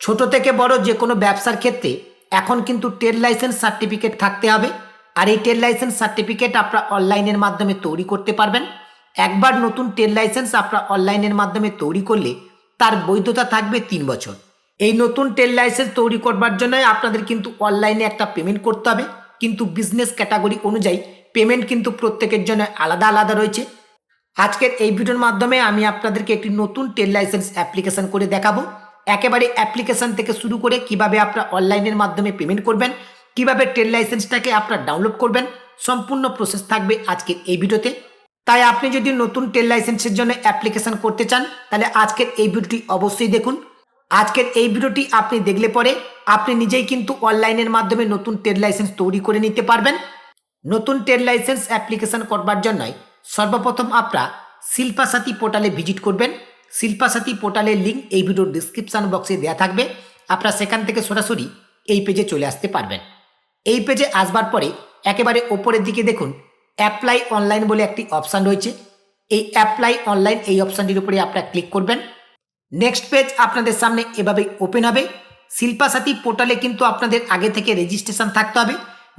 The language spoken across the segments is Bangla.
ছোট থেকে বড় যে কোনো ব্যবসার ক্ষেত্রে এখন কিন্তু ট্রেড লাইসেন্স সার্টিফিকেট থাকতে হবে। আর এই ট্রেড লাইসেন্স সার্টিফিকেট আপনারা অনলাইনের মাধ্যমে তৈরি করতে পারবেন। একবার নতুন ট্রেড লাইসেন্স আপনারা অনলাইনের মাধ্যমে তৈরি করলে তার বৈধতা থাকবে তিন বছর। এই নতুন ট্রেড লাইসেন্স তৈরি করবার জন্য আপনাদের কিন্তু অনলাইনে একটা পেমেন্ট করতে হবে। কিন্তু বিজনেস ক্যাটাগরি অনুযায়ী পেমেন্ট কিন্তু প্রত্যেকের জন্য আলাদা আলাদা রয়েছে। আজকের এই ভিডিওর মাধ্যমে আমি আপনাদেরকে একটি নতুন ট্রেড লাইসেন্স অ্যাপ্লিকেশন করে দেখাবো। একেবারে অ্যাপ্লিকেশন থেকে শুরু করে কীভাবে আপনারা অনলাইনের মাধ্যমে পেমেন্ট করবেন, কীভাবে ট্রেড লাইসেন্সটাকে আপনারা ডাউনলোড করবেন, সম্পূর্ণ প্রসেস থাকবে আজকের এই ভিডিওতে। তাই আপনি যদি নতুন ট্রেড লাইসেন্সের জন্য অ্যাপ্লিকেশন করতে চান, তাহলে আজকের এই ভিডিওটি অবশ্যই দেখুন। আজকের এই ভিডিওটি আপনি দেখলে পরে আপনি নিজেই কিন্তু অনলাইনের মাধ্যমে নতুন ট্রেড লাইসেন্স তৈরি করে নিতে পারবেন। নতুন ট্রেড লাইসেন্স অ্যাপ্লিকেশন করবার জন্যই সর্বপ্রথম আপনারা শিল্পাসাথী পোর্টালে ভিজিট করবেন। শিল্পা সাথী পোর্টালের লিঙ্ক এই ভিডিওর ডিসক্রিপশান বক্সে দেওয়া থাকবে। আপনারা সেখান থেকে সরাসরি এই পেজে চলে আসতে পারবেন। এই পেজে আসবার পরে একেবারে ওপরের দিকে দেখুন অ্যাপ্লাই অনলাইন বলে একটি অপশান রয়েছে। এই অ্যাপ্লাই অনলাইন এই অপশানটির উপরে আপনারা ক্লিক করবেন। নেক্সট পেজ আপনাদের সামনে এভাবে ওপেন হবে। শিল্পা সাথী পোর্টালে কিন্তু আপনাদের আগে থেকে রেজিস্ট্রেশন থাকতে হবে।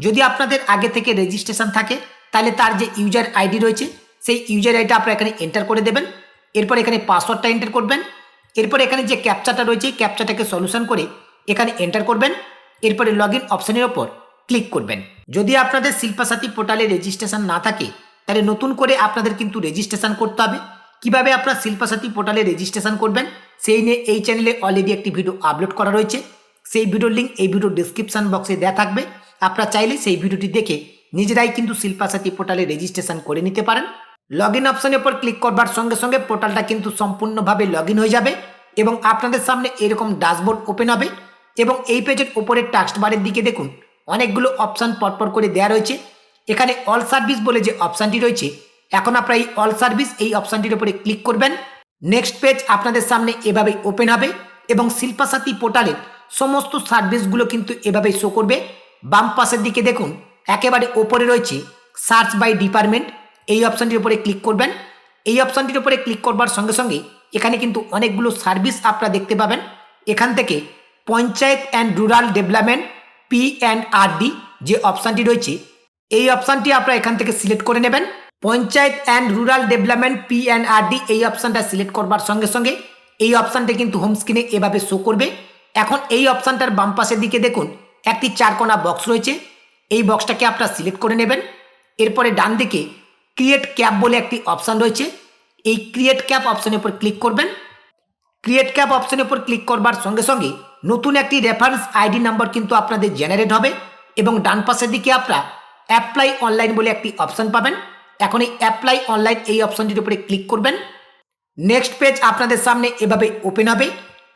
যদি আপনাদের আগে থেকে রেজিস্ট্রেশন থাকে, তাহলে তার যে ইউজার আইডি রয়েছে, সেই ইউজার আইডিটা আপনারা এখানে এন্টার করে দেবেন। এরপর এখানে পাসওয়ার্ডটা এন্টার করবেন। এরপর এখানে যে ক্যাপচাটা রয়েছে ক্যাপচাটাকে সলিউশন করে এখানে এন্টার করবেন। এরপরে লগ ইন অপশানের ওপর ক্লিক করবেন। যদি আপনাদের শিল্পা সাথী পোর্টালে রেজিস্ট্রেশন না থাকে, তাহলে নতুন করে আপনাদের কিন্তু রেজিস্ট্রেশন করতে হবে। কীভাবে আপনারা শিল্পা সাথী পোর্টালে রেজিস্ট্রেশন করবেন, সেই নিয়ে এই চ্যানেলে অলরেডি একটি ভিডিও আপলোড করা রয়েছে। সেই ভিডিওর লিঙ্ক এই ভিডিওর ডিসক্রিপশন বক্সে দেওয়া থাকবে। আপনারা চাইলে সেই ভিডিওটি দেখে নিজেরাই কিন্তু শিল্পা সাথী পোর্টালে রেজিস্ট্রেশন করে নিতে পারেন। লগ ইন অপশনের উপর ক্লিক করবার সঙ্গে সঙ্গে পোর্টালটা কিন্তু সম্পূর্ণভাবে লগ ইন হয়ে যাবে এবং আপনাদের সামনে এরকম ড্যাশবোর্ড ওপেন হবে এবং এই পেজের উপরের টাক্সট বারের দিকে দেখুন, অনেকগুলো অপশান পরপর করে দেওয়া রয়েছে। এখানে অল সার্ভিস বলে যে অপশানটি রয়েছে, এখন আপনারা এই অল সার্ভিস এই অপশানটির উপরে ক্লিক করবেন। নেক্সট পেজ আপনাদের সামনে এভাবেই ওপেন হবে এবং শিল্পা সাথী পোর্টালের সমস্ত সার্ভিসগুলো কিন্তু এভাবেই শো করবে। বাম পাশের দিকে দেখুন, একেবারে ওপরে রয়েছে সার্চ বাই ডিপার্টমেন্ট এই অপশানটির উপরে ক্লিক করবেন। এই অপশানটির উপরে ক্লিক করবার সঙ্গে সঙ্গে এখানে কিন্তু অনেকগুলো সার্ভিস আপনারা দেখতে পাবেন। এখান থেকে panchayat and rural development P and R D যে অপশানটি রয়েছে, এই অপশানটি আপনারা এখান থেকে সিলেক্ট করে নেবেন। Panchayat and rural development P and R D এই অপশানটা সিলেক্ট করবার সঙ্গে সঙ্গে এই অপশানটা কিন্তু হোম স্ক্রিনে এভাবে শো করবে। এখন এই অপশানটার বাম পাশের দিকে দেখুন, একটি চারকোনা বক্স রয়েছে। এই বক্সটাকে আপনারা সিলেক্ট করে নেবেন। এরপরে ডান দিকে ক্রিয়েট ক্যাপ বলে একটি অপশান রয়েছে। এই ক্রিয়েট ক্যাপ অপশানের উপর ক্লিক করবেন। ক্রিয়েট ক্যাপ অপশনের উপর ক্লিক করবার সঙ্গে সঙ্গে নতুন একটি রেফারেন্স আইডি নাম্বার কিন্তু আপনাদের জেনারেট হবে এবং ডান পাশের দিকে আপনারা অ্যাপ্লাই অনলাইন বলে একটি অপশান পাবেন। এখন এই অ্যাপ্লাই অনলাইন এই অপশানটির উপরে ক্লিক করবেন। নেক্সট পেজ আপনাদের সামনে এভাবে ওপেন হবে।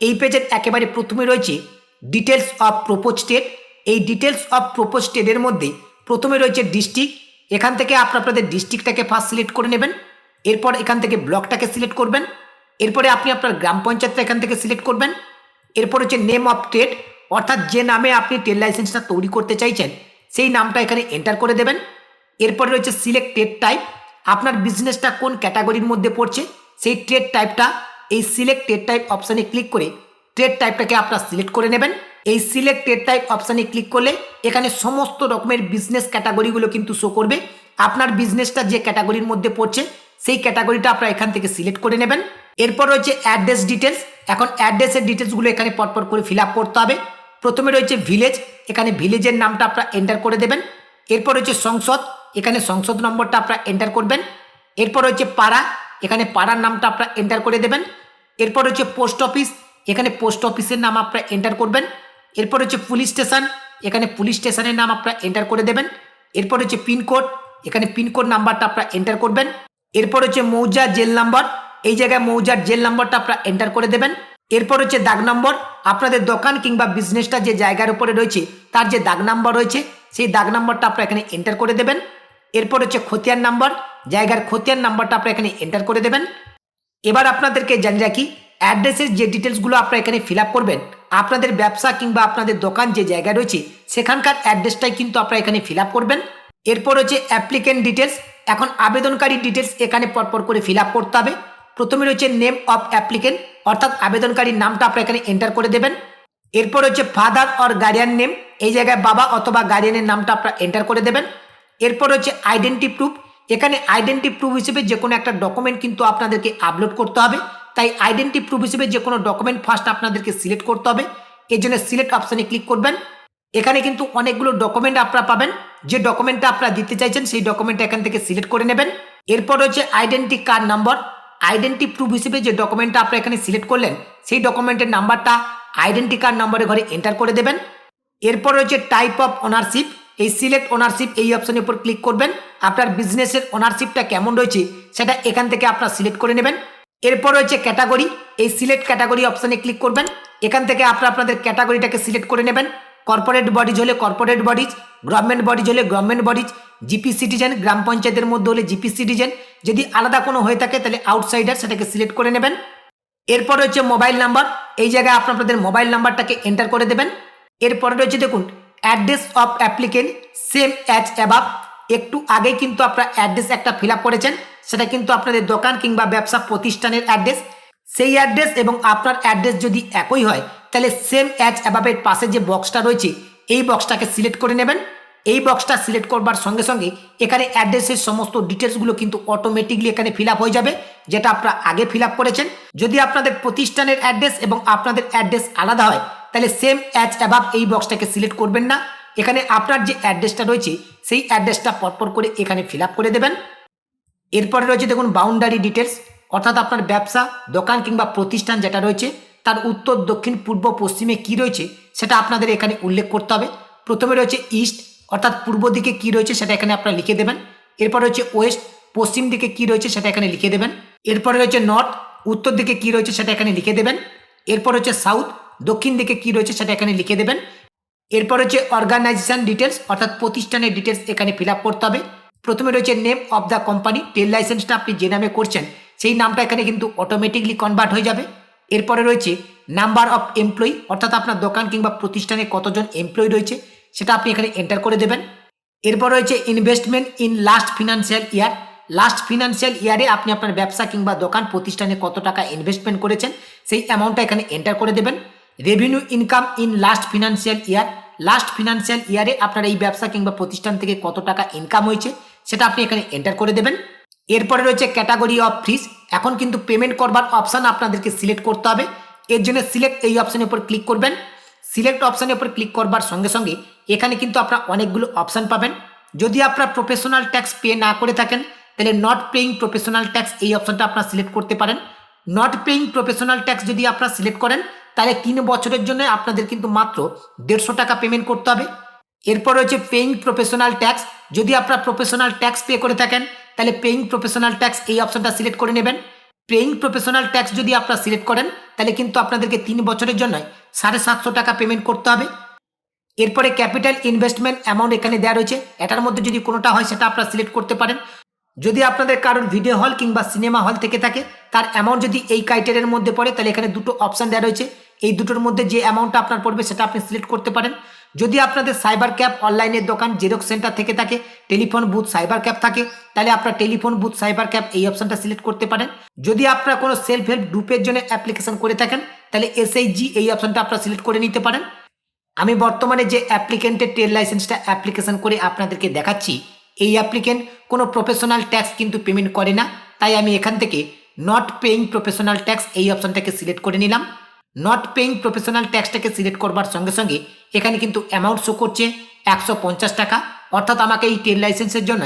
এই পেজের একেবারে প্রথমে রয়েছে ডিটেলস অফ প্রোপোজ স্টেট এই ডিটেলস অফ প্রোপোজ স্টেটের মধ্যে প্রথমে রয়েছে ডিস্ট্রিক্ট এখান থেকে আপনারা আপনাদের ডিস্ট্রিক্টটাকে ফার্স্ট সিলেক্ট করে নেবেন, এরপর এখান থেকে ব্লকটাকে সিলেক্ট করবেন, এরপরে আপনি আপনার গ্রাম পঞ্চায়েতটা এখান থেকে সিলেক্ট করবেন, এরপর হচ্ছে নেম অফ ট্রেড অর্থাৎ যে নামে আপনি ট্রেড লাইসেন্সটা তৈরি করতে চাইছেন, সেই নামটা এখানে এন্টার করে দেবেন, এরপরে রয়েছে সিলেক্ট ট্রেড টাইপ আপনার বিজনেসটা কোন ক্যাটাগরির মধ্যে পড়ছে, সেই ট্রেড টাইপটা এই সিলেক্ট ট্রেড টাইপ অপশানে ক্লিক করে ট্রেড টাইপটাকে আপনার সিলেক্ট করে নেবেন এই সিলেক্ট ট্রেড টাইপ অপশানে ক্লিক করলে এখানে সমস্ত রকমের বিজনেস ক্যাটাগরিগুলো কিন্তু শো করবে। আপনার বিজনেসটা যে ক্যাটাগরির মধ্যে পড়ছে, সেই ক্যাটাগরিটা আপনারা এখান থেকে সিলেক্ট করে নেবেন। এরপর রয়েছে অ্যাড্রেস ডিটেলস এখন অ্যাড্রেসের ডিটেলসগুলো এখানে পরপর করে ফিল করতে হবে। প্রথমে রয়েছে ভিলেজ এখানে ভিলেজের নামটা আপনারা এন্টার করে দেবেন। এরপর রয়েছে সংসদ। এখানে সংসদ নম্বরটা আপনারা এন্টার করবেন। এরপর রয়েছে পাড়া। এখানে পাড়ার নামটা আপনারা এন্টার করে দেবেন। এরপর রয়েছে পোস্ট অফিস এখানে পোস্ট অফিসের নাম আপনারা এন্টার করবেন। এরপর হচ্ছে পুলিশ স্টেশন এখানে পুলিশ স্টেশনের নাম আপনারা এন্টার করে দেবেন। এরপর হচ্ছে পিনকোড এখানে পিনকোড নাম্বারটা আপনারা এন্টার করবেন। এরপর হচ্ছে মৌজা জেল নাম্বার এই জায়গায় মৌজার জেল নাম্বারটা আপনারা এন্টার করে দেবেন। এরপর হচ্ছে দাগ নম্বর আপনাদের দোকান কিংবা বিজনেসটা যে জায়গার উপরে রয়েছে, তার যে দাগ নাম্বার রয়েছে, সেই দাগ নাম্বারটা আপনারা এখানে এন্টার করে দেবেন। এরপর হচ্ছে খতিয়ান নাম্বার জায়গার খতিয়ান নাম্বারটা আপনারা এখানে এন্টার করে দেবেন। এবার আপনাদেরকে জানি রাখি অ্যাড্রেসের যে ডিটেলসগুলো আপনারা এখানে ফিল করবেন, আপনাদের ব্যবসা কিংবা আপনাদের দোকান যে জায়গায় রয়েছে, সেখানকার অ্যাড্রেসটাই কিন্তু আপনারা এখানে ফিল করবেন। এরপর হচ্ছে অ্যাপ্লিকেন্ট ডিটেলস এখন আবেদনকারী ডিটেলস এখানে পরপর করে ফিল করতে হবে। প্রথমে রয়েছে নেম অফ অ্যাপ্লিকেন্ট অর্থাৎ আবেদনকারীর নামটা আপনারা এখানে এন্টার করে দেবেন। এরপর হচ্ছে ফাদার অর গার্ডিয়ান নেম এই জায়গায় বাবা অথবা গার্ডিয়ানের নামটা আপনারা এন্টার করে দেবেন। এরপর হচ্ছে আইডেন্টি প্রুফ এখানে আইডেন্টি প্রুফ হিসেবে যে কোনো একটা ডকুমেন্ট কিন্তু আপনাদেরকে আপলোড করতে হবে। তাই আইডেন্টি প্রুফ হিসেবে যে কোনো ডকুমেন্ট ফার্স্ট আপনাদেরকে সিলেক্ট করতে হবে। এর জন্য সিলেক্ট অপশানে ক্লিক করবেন। এখানে কিন্তু অনেকগুলো ডকুমেন্ট আপনারা পাবেন। যে ডকুমেন্টটা আপনারা দিতে চাইছেন, সেই ডকুমেন্টটা এখান থেকে সিলেক্ট করে নেবেন। এরপর হচ্ছে identity card number identity proof হিসেবে যে ডকুমেন্টটা আপনারা এখানে সিলেক্ট করলেন, সেই ডকুমেন্টের নাম্বারটা আইডেন্টি কার্ড নাম্বারের ঘরে এন্টার করে দেবেন। এরপর হচ্ছে টাইপ অফ ওনারশিপ এই সিলেক্ট ওনারশিপ এই অপশনের উপর ক্লিক করবেন। আপনার বিজনেসের ওনারশিপটা কেমন রয়েছে, সেটা এখান থেকে আপনারা সিলেক্ট করে নেবেন। এরপর রয়েছে ক্যাটাগরি এই সিলেক্ট ক্যাটাগরি অপশানে ক্লিক করবেন। এখান থেকে আপনারা আপনাদের ক্যাটাগরিটাকে সিলেক্ট করে নেবেন। কর্পোরেট বডিজ হলে কর্পোরেট বডিজ গভর্নমেন্ট বডিজ হলে গভর্নমেন্ট বডিজ জিপি সিটিজেন গ্রাম পঞ্চায়েতের মধ্যে হলে জিপি সিটিজেন যদি আলাদা কোনো হয়ে থাকে তাহলে আউটসাইডার সেটাকে সিলেক্ট করে নেবেন। এরপর হচ্ছে মোবাইল নাম্বার এই জায়গায় আপনার আপনাদের মোবাইল নাম্বারটাকে এন্টার করে দেবেন। এরপরে রয়েছে দেখুন address of applicant same as above একটু আগে কিন্তু আপনার অ্যাড্রেস একটা ফিল করেছেন, সেটা কিন্তু আপনাদের দোকান কিংবা ব্যবসা প্রতিষ্ঠানের অ্যাড্রেস সেই অ্যাড্রেস এবং আপনার অ্যাড্রেস যদি একই হয়, তাহলে সেম অ্যাজ অ্যাবাবের পাশে যে বক্সটা রয়েছে, এই বক্সটাকে সিলেক্ট করে নেবেন। এই বক্সটা সিলেক্ট করবার সঙ্গে সঙ্গে এখানে অ্যাড্রেসের সমস্ত ডিটেলসগুলো কিন্তু অটোমেটিকলি এখানে ফিল হয়ে যাবে, যেটা আপনারা আগে ফিল করেছেন। যদি আপনাদের প্রতিষ্ঠানের অ্যাড্রেস এবং আপনাদের অ্যাড্রেস আলাদা হয়, তাহলে সেম অ্যাজ অ্যাবাব এই বক্সটাকে সিলেক্ট করবেন না। এখানে আপনার যে অ্যাড্রেসটা রয়েছে, সেই অ্যাড্রেসটা পরপর করে এখানে ফিল করে দেবেন। এরপরে রয়েছে দেখুন বাউন্ডারি ডিটেলস অর্থাৎ আপনার ব্যবসা, দোকান কিংবা প্রতিষ্ঠান যেটা রয়েছে, তার উত্তর, দক্ষিণ, পূর্ব, পশ্চিমে কি রয়েছে, সেটা আপনাদের এখানে উল্লেখ করতে হবে। প্রথমে রয়েছে ইস্ট অর্থাৎ পূর্ব দিকে কি রয়েছে, সেটা এখানে আপনারা লিখে দেবেন। এরপর রয়েছে ওয়েস্ট পশ্চিম দিকে কি রয়েছে, সেটা এখানে লিখে দেবেন। এরপরে রয়েছে নর্থ উত্তর দিকে কি রয়েছে, সেটা এখানে লিখে দেবেন। এরপর হচ্ছে সাউথ দক্ষিণ দিকে কি রয়েছে, সেটা এখানে লিখে দেবেন। এরপর হচ্ছে অর্গানাইজেশন ডিটেলস অর্থাৎ প্রতিষ্ঠানের ডিটেলস এখানে ফিল করতে হবে। প্রথমে রয়েছে নেম অফ দ্য কোম্পানি টেল লাইসেন্সটা আপনি যে নামে করছেন, সেই নামটা এখানে কিন্তু অটোমেটিকলি কনভার্ট হয়ে যাবে। এরপরে রয়েছে নাম্বার অফ এমপ্লয়ি অর্থাৎ আপনার দোকান কিংবা প্রতিষ্ঠানে কতজন এমপ্লয়ি রয়েছে, সেটা আপনি এখানে এন্টার করে দেবেন। এরপর রয়েছে investment in last financial year last financial ইয়ারে আপনি আপনার ব্যবসা কিংবা দোকান, প্রতিষ্ঠানে কত টাকা ইনভেস্টমেন্ট করেছেন, সেই অ্যামাউন্টটা এখানে এন্টার করে দেবেন। Revenue income in last financial year last financial ইয়ারে আপনার এই ব্যবসা কিংবা প্রতিষ্ঠান থেকে কত টাকা ইনকাম হয়েছে, সেটা আপনি এখানে এন্টার করে দেবেন। এরপরে রয়েছে ক্যাটাগরি অফ ফিস এখন কিন্তু পেমেন্ট করবার অপশান আপনাদেরকে সিলেক্ট করতে হবে। এর জন্য সিলেক্ট এই অপশানের উপর ক্লিক করবেন। সিলেক্ট অপশানের উপর ক্লিক করবার সঙ্গে সঙ্গে এখানে কিন্তু আপনারা অনেকগুলো অপশান পাবেন। যদি আপনারা প্রফেশনাল ট্যাক্স পে না করে থাকেন, তাহলে নট পেইং প্রফেশনাল ট্যাক্স এই অপশানটা আপনার সিলেক্ট করতে পারেন। নট পেইং প্রফেশনাল ট্যাক্স যদি আপনারা সিলেক্ট করেন তাহলে তিন বছরের জন্য আপনাদের কিন্তু মাত্র দেড়শো টাকা পেমেন্ট করতে হবে। এরপর রয়েছে পেইং প্রফেশনাল ট্যাক্স যদি আপনারা প্রফেশনাল ট্যাক্স পে করে থাকেন, তাহলে পেইং প্রফেশনাল ট্যাক্স এই অপশনটা সিলেক্ট করে নেবেন। পেইং প্রফেশনাল ট্যাক্স যদি আপনারা সিলেক্ট করেন, তাহলে কিন্তু আপনাদেরকে তিন বছরের জন্য সাড়ে সাতশো টাকা পেমেন্ট করতে হবে। এরপরে ক্যাপিটাল ইনভেস্টমেন্ট অ্যামাউন্ট এখানে দেওয়া রয়েছে। এটার মধ্যে যদি কোনোটা হয়, সেটা আপনারা সিলেক্ট করতে পারেন। যদি আপনাদের কারোর ভিডিও হল কিংবা সিনেমা হল থেকে থাকে, তার অ্যামাউন্ট যদি এই ক্রাইটেরিয়ার মধ্যে পড়ে, তাহলে এখানে দুটো অপশান দেওয়া রয়েছে। এই দুটোর মধ্যে যে অ্যামাউন্টটা আপনার পড়বে সেটা আপনি সিলেক্ট করতে পারেন। যদি আপনাদের সাইবার ক্যাব অনলাইনের দোকান জেরক্স সেন্টার থেকে থাকে টেলিফোন বুথ সাইবার ক্যাব থাকে, তাহলে আপনার টেলিফোন বুথ সাইবার ক্যাব এই অপশনটা সিলেক্ট করতে পারেন। যদি আপনারা কোনো সেলফ হেল্প গ্রুপের জন্য অ্যাপ্লিকেশন করে থাকেন, তাহলে এসএইচজি এই অপশনটা আপনারা সিলেক্ট করে নিতে পারেন। আমি বর্তমানে যে অ্যাপ্লিকেন্টের ট্রেড লাইসেন্সটা অ্যাপ্লিকেশন করে আপনাদেরকে দেখাচ্ছি, এই অ্যাপ্লিকেন্ট কোনো প্রফেশনাল ট্যাক্স কিন্তু পেমেন্ট করে না। তাই আমি এখান থেকে নট পেইং প্রফেশনাল ট্যাক্স এই অপশনটাকে সিলেক্ট করে নিলাম। নট পেইং প্রফেশনাল ট্যাক্সটাকে সিলেক্ট করবার সঙ্গে সঙ্গে এখানে কিন্তু অ্যামাউন্ট শো করছে একশো পঞ্চাশ টাকা। অর্থাৎ আমাকে এই ট্রেড লাইসেন্সের জন্য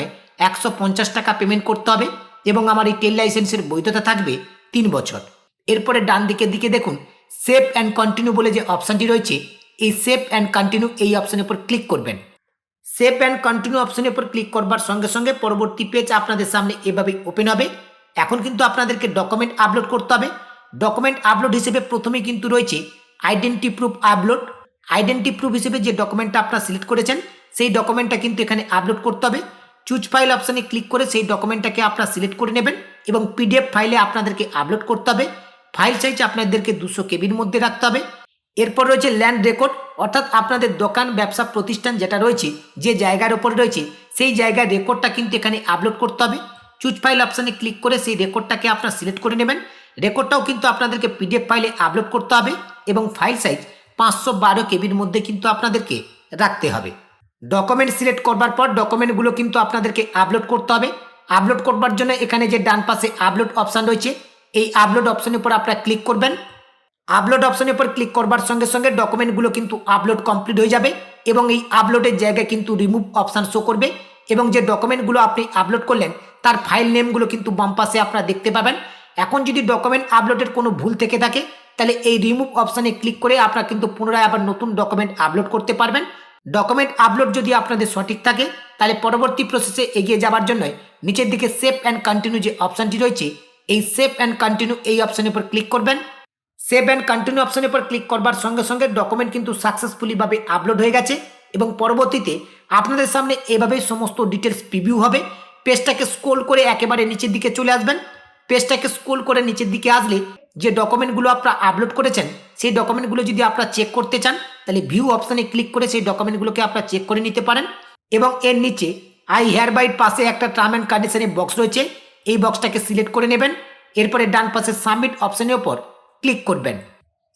একশো পঞ্চাশ টাকা পেমেন্ট করতে হবে এবং আমার এই ট্রেড লাইসেন্সের বৈধতা থাকবে তিন বছর। এরপরে ডান দিকের দিকে দেখুন সেভ অ্যান্ড কন্টিনিউ বলে যে অপশানটি রয়েছে, এই সেভ অ্যান্ড কন্টিনিউ এই অপশানের উপর ক্লিক করবেন। সেভ অ্যান্ড কন্টিনিউ অপশনের উপর ক্লিক করবার সঙ্গে সঙ্গে পরবর্তী পেজ আপনাদের সামনে এভাবে ওপেন হবে। এখন কিন্তু আপনাদেরকে ডকুমেন্ট আপলোড করতে হবে। ডকুমেন্ট আপলোড হিসেবে প্রথমে কিন্তু রয়েছে identity proof upload identity proof হিসেবে যে ডকুমেন্টটা আপনারা সিলেক্ট করেছেন, সেই ডকুমেন্টটা কিন্তু এখানে আপলোড করতে হবে। চুজ ফাইল অপশানে ক্লিক করে সেই ডকুমেন্টটাকে আপনারা সিলেক্ট করে নেবেন এবং পিডিএফ ফাইলে আপনাদেরকে আপলোড করতে হবে। ফাইল সাইজ আপনাদেরকে দুশো কেবির মধ্যে রাখতে হবে। এরপর রয়েছে ল্যান্ড রেকর্ড অর্থাৎ আপনাদের দোকান, ব্যবসা, প্রতিষ্ঠান যেটা রয়েছে, যে জায়গার উপরে রয়েছে, সেই জায়গার রেকর্ডটা কিন্তু এখানে আপলোড করতে হবে। চুজ ফাইল অপশানে ক্লিক করে সেই রেকর্ডটাকে আপনারা সিলেক্ট করে নেবেন। রেকর্ডটাও কিন্তু আপনাদেরকে পিডিএফ ফাইলে আপলোড করতে হবে এবং ফাইল সাইজ পাঁচশো বারো কেবির মধ্যে কিন্তু আপনাদেরকে রাখতে হবে। ডকুমেন্ট সিলেক্ট করবার পর ডকুমেন্টগুলো কিন্তু আপনাদেরকে আপলোড করতে হবে। আপলোড করবার জন্য এখানে যে ডান পাশে আপলোড অপশান রয়েছে, এই আপলোড অপশানের উপর আপনারা ক্লিক করবেন। আপলোড অপশনের উপর ক্লিক করবার সঙ্গে সঙ্গে ডকুমেন্টগুলো কিন্তু আপলোড কমপ্লিট হয়ে যাবে এবং এই আপলোডের জায়গায় কিন্তু রিমুভ অপশান শো করবে এবং যে ডকুমেন্টগুলো আপনি আপলোড করলেন, তার ফাইল নেমগুলো কিন্তু বাম পাশে আপনারা দেখতে পাবেন। এখন যদি ডকুমেন্ট আপলোডের কোনো ভুল থেকে থাকে, তাহলে এই রিমুভ অপশানে ক্লিক করে আপনারা কিন্তু পুনরায় আবার নতুন ডকুমেন্ট আপলোড করতে পারবেন। ডকুমেন্ট আপলোড যদি আপনাদের সঠিক থাকে, তাহলে পরবর্তী প্রসেসে এগিয়ে যাওয়ার জন্য নিচের দিকে সেভ অ্যান্ড কন্টিনিউ যে অপশানটি রয়েছে, এই সেভ অ্যান্ড কন্টিনিউ এই অপশানের উপর ক্লিক করবেন। সেভ অ্যান্ড কন্টিনিউ অপশনের উপর ক্লিক করবার সঙ্গে সঙ্গে ডকুমেন্ট কিন্তু সাকসেসফুলিভাবে আপলোড হয়ে গেছে এবং পরবর্তীতে আপনাদের সামনে এভাবেই সমস্ত ডিটেলস প্রিভিউ হবে। পেজটাকে স্ক্রোল করে একেবারে নিচের দিকে চলে আসবেন। পেজটাকে স্ক্রোল করে নিচের দিকে আসলে যে ডকুমেন্টগুলো আপনারা আপলোড করেছেন, সেই ডকুমেন্টগুলো যদি আপনারা চেক করতে চান, তাহলে ভিউ অপশানে ক্লিক করে সেই ডকুমেন্টগুলোকে আপনারা চেক করে নিতে পারেন এবং এর নিচে আই হেয়ার বাইট পাশে একটা টার্ম অ্যান্ড কন্ডিশনের বক্স রয়েছে, এই বক্সটাকে সিলেক্ট করে নেবেন, এরপরে ডান পাশে সাবমিট অপশানের ওপর ক্লিক করবেন।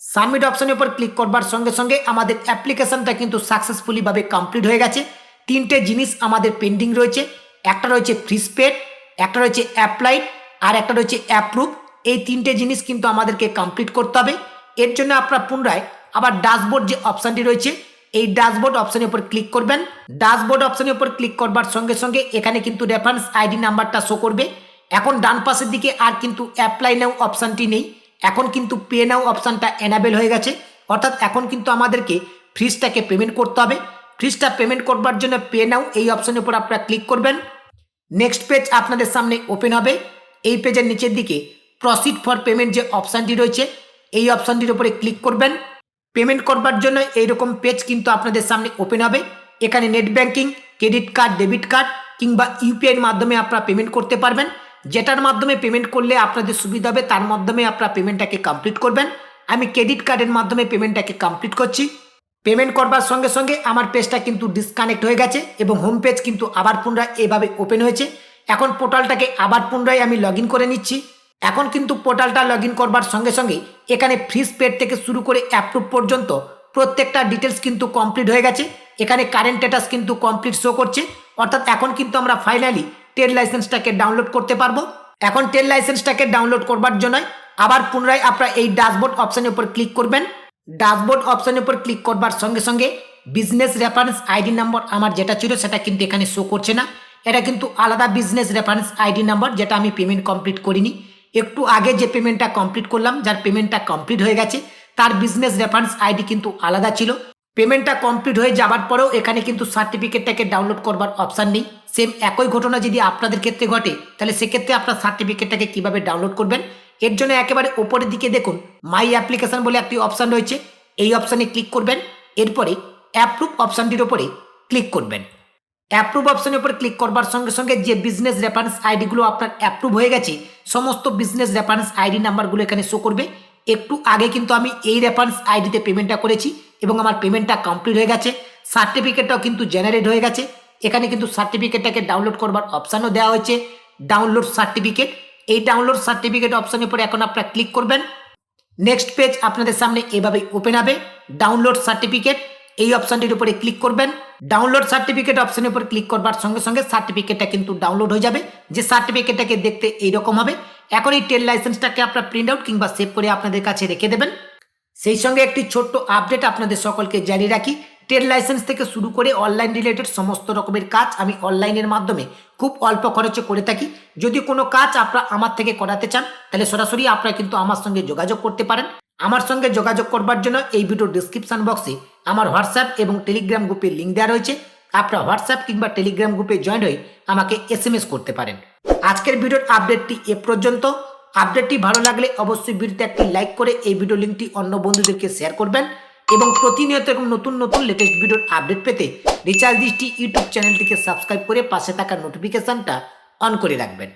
সাবমিট অপশনের উপর ক্লিক করবার সঙ্গে সঙ্গে আমাদের অ্যাপ্লিকেশনটা কিন্তু সাকসেসফুলিভাবে কমপ্লিট হয়ে গেছে। তিনটে জিনিস আমাদের পেন্ডিং রয়েছে, একটা রয়েছে ফ্রিজ পেড একটা রয়েছে অ্যাপ্লাইড আর একটা রয়েছে অ্যাপ্রুভ এই তিনটে জিনিস কিন্তু আমাদেরকে কমপ্লিট করতে হবে। এর জন্য আপনারা পুনরায় আবার ড্যাশবোর্ড যে অপশানটি রয়েছে, এই ড্যাশবোর্ড অপশনের উপর ক্লিক করবেন। ড্যাশবোর্ড অপশনের উপর ক্লিক করবার সঙ্গে সঙ্গে এখানে কিন্তু রেফারেন্স আইডি নাম্বারটা শো করবে। এখন ডান পাশের দিকে আর কিন্তু অ্যাপ্লাই নাও অপশানটি নেই। এখন কিন্তু পে নাও অপশানটা এনাবেল হয়ে গেছে। অর্থাৎ এখন কিন্তু আমাদেরকে ফ্রিজটাকে পেমেন্ট করতে হবে। ফ্রিজটা পেমেন্ট করবার জন্য পে নাও এই অপশানের উপর আপনারা ক্লিক করবেন। নেক্সট পেজ আপনাদের সামনে ওপেন হবে। এই পেজের নিচের দিকে প্রসিড ফর পেমেন্ট যে অপশানটি রয়েছে, এই অপশানটির উপরে ক্লিক করবেন। পেমেন্ট করবার জন্য এইরকম পেজ কিন্তু আপনাদের সামনে ওপেন হবে। এখানে net banking credit card debit card কিংবা ইউপিআইয়ের মাধ্যমে আপনারা পেমেন্ট করতে পারবেন। যেটার মাধ্যমে পেমেন্ট করলে আপনাদের সুবিধা হবে, তার মাধ্যমে আপনারা পেমেন্টটাকে কমপ্লিট করবেন। আমি ক্রেডিট কার্ডের মাধ্যমে পেমেন্টটাকে কমপ্লিট করছি। পেমেন্ট করবার সঙ্গে সঙ্গে আমার পেজটা কিন্তু ডিসকানেক্ট হয়ে গেছে এবং হোম পেজ কিন্তু আবার পুনরায় এভাবে ওপেন হয়েছে। এখন পোর্টালটাকে আবার পুনরায় আমি লগ করে নিচ্ছি। এখন কিন্তু পোর্টালটা লগ করবার সঙ্গে সঙ্গে এখানে ফ্রিজ পেড থেকে শুরু করে অ্যাপ্রুভ পর্যন্ত প্রত্যেকটা ডিটেলস কিন্তু কমপ্লিট হয়ে গেছে। এখানে কারেন্ট স্ট্যাটাস কিন্তু কমপ্লিট শো করছে। অর্থাৎ এখন কিন্তু আমরা ফাইনালি ট্রেড লাইসেন্সটাকে ডাউনলোড করতে পারব। এখন ট্রেড লাইসেন্সটাকে ডাউনলোড করবার জন্য আবার পুনরায় আপনারা এই ড্যাশবোর্ড অপশানের উপর ক্লিক করবেন। ড্যাশবোর্ড অপশানের উপর ক্লিক করবার সঙ্গে সঙ্গে বিজনেস রেফারেন্স আইডি নাম্বার আমার যেটা ছিল সেটা কিন্তু এখানে শো করছে না। এটা কিন্তু আলাদা বিজনেস রেফারেন্স আইডি নাম্বার যেটা আমি পেমেন্ট কমপ্লিট করিনি। একটু আগে যে পেমেন্টটা কমপ্লিট করলাম, যার পেমেন্টটা কমপ্লিট হয়ে গেছে, তার বিজনেস রেফারেন্স আইডি কিন্তু আলাদা ছিল। পেমেন্টটা কমপ্লিট হয়ে যাবার পরেও এখানে কিন্তু সার্টিফিকেটটাকে ডাউনলোড করবার অপশান নেই। সেম একই ঘটনা যদি আপনাদের ক্ষেত্রে ঘটে, তাহলে সেক্ষেত্রে আপনার সার্টিফিকেটটাকে কীভাবে ডাউনলোড করবেন? এর জন্য একেবারে ওপরের দিকে দেখুন মাই অ্যাপ্লিকেশন বলে একটি অপশান রয়েছে। এই অপশানে ক্লিক করবেন, এরপরে অ্যাপ্রুভ অপশানটির ওপরে ক্লিক করবেন। অ্যাপ্রুভ অপশনের উপর ক্লিক করবার সঙ্গে সঙ্গে যে বিজনেস রেফারেন্স আইডিগুলো আপনার অ্যাপ্রুভ হয়ে গেছে, সমস্ত বিজনেস রেফারেন্স আইডি নাম্বারগুলো এখানে শো করবে। একটু আগে কিন্তু আমি এই রেফারেন্স আইডিতে পেমেন্টটা করেছি এবং আমার পেমেন্টটা কমপ্লিট হয়ে গেছে। সার্টিফিকেটটাও কিন্তু জেনারেট হয়ে গেছে। এখানে কিন্তু সার্টিফিকেটটাকে ডাউনলোড করবার অপশানও দেওয়া হয়েছে। ডাউনলোড সার্টিফিকেট এই ডাউনলোড সার্টিফিকেট অপশানের উপরে এখন আপনারা ক্লিক করবেন। নেক্সট পেজ আপনাদের সামনে এভাবে ওপেন হবে। ডাউনলোড সার্টিফিকেট এই অপশানটির উপরে ক্লিক করবেন। ডাউনলোড সার্টিফিকেট অপশানের উপর ক্লিক করবার সঙ্গে সঙ্গে সার্টিফিকেটটা কিন্তু ডাউনলোড হয়ে যাবে। যে সার্টিফিকেটটাকে দেখতে এইরকম হবে এখন এই ট্রেড লাইসেন্সটাকে আপনার প্রিন্ট আউট কিংবা সেভ করে আপনাদের কাছে রেখে দেবেন। সেই সঙ্গে একটি ছোট্ট আপডেট আপনাদের সকলকে জারি রাখি ট্রেড লাইসেন্স থেকে শুরু করে অনলাইন রিলেটেড সমস্ত রকমের কাজ আমি অনলাইনের মাধ্যমে খুব অল্প খরচে করে থাকি। যদি কোনো কাজ আপনারা আমার থেকে করাতে চান, তাহলে সরাসরি আপনারা কিন্তু আমার সঙ্গে যোগাযোগ করতে পারেন। আমার সঙ্গে যোগাযোগ করবার জন্য এই ভিডিও ডিসক্রিপশন বক্সে আমার হোয়াটসঅ্যাপ এবং টেলিগ্রাম গ্রুপে লিঙ্ক দেওয়া রয়েছে। আপনারা হোয়াটসঅ্যাপ কিংবা টেলিগ্রাম গ্রুপে জয়েন হয়ে আমাকে এস করতে পারেন। আজকের ভিডিওর আপডেটটি এ পর্যন্ত। আপডেটটি ভালো লাগলে অবশ্যই ভিডিওতে একটি লাইক করে এই ভিডিও লিঙ্কটি অন্য বন্ধুদেরকে শেয়ার করবেন এবং প্রতিনিয়ত এরকম নতুন নতুন লেটেস্ট ভিডিওর আপডেট পেতে রিচার্জ দৃষ্টি ইউটিউব চ্যানেলটিকে সাবস্ক্রাইব করে পাশে থাকা নোটিফিকেশনটা অন করে রাখবেন।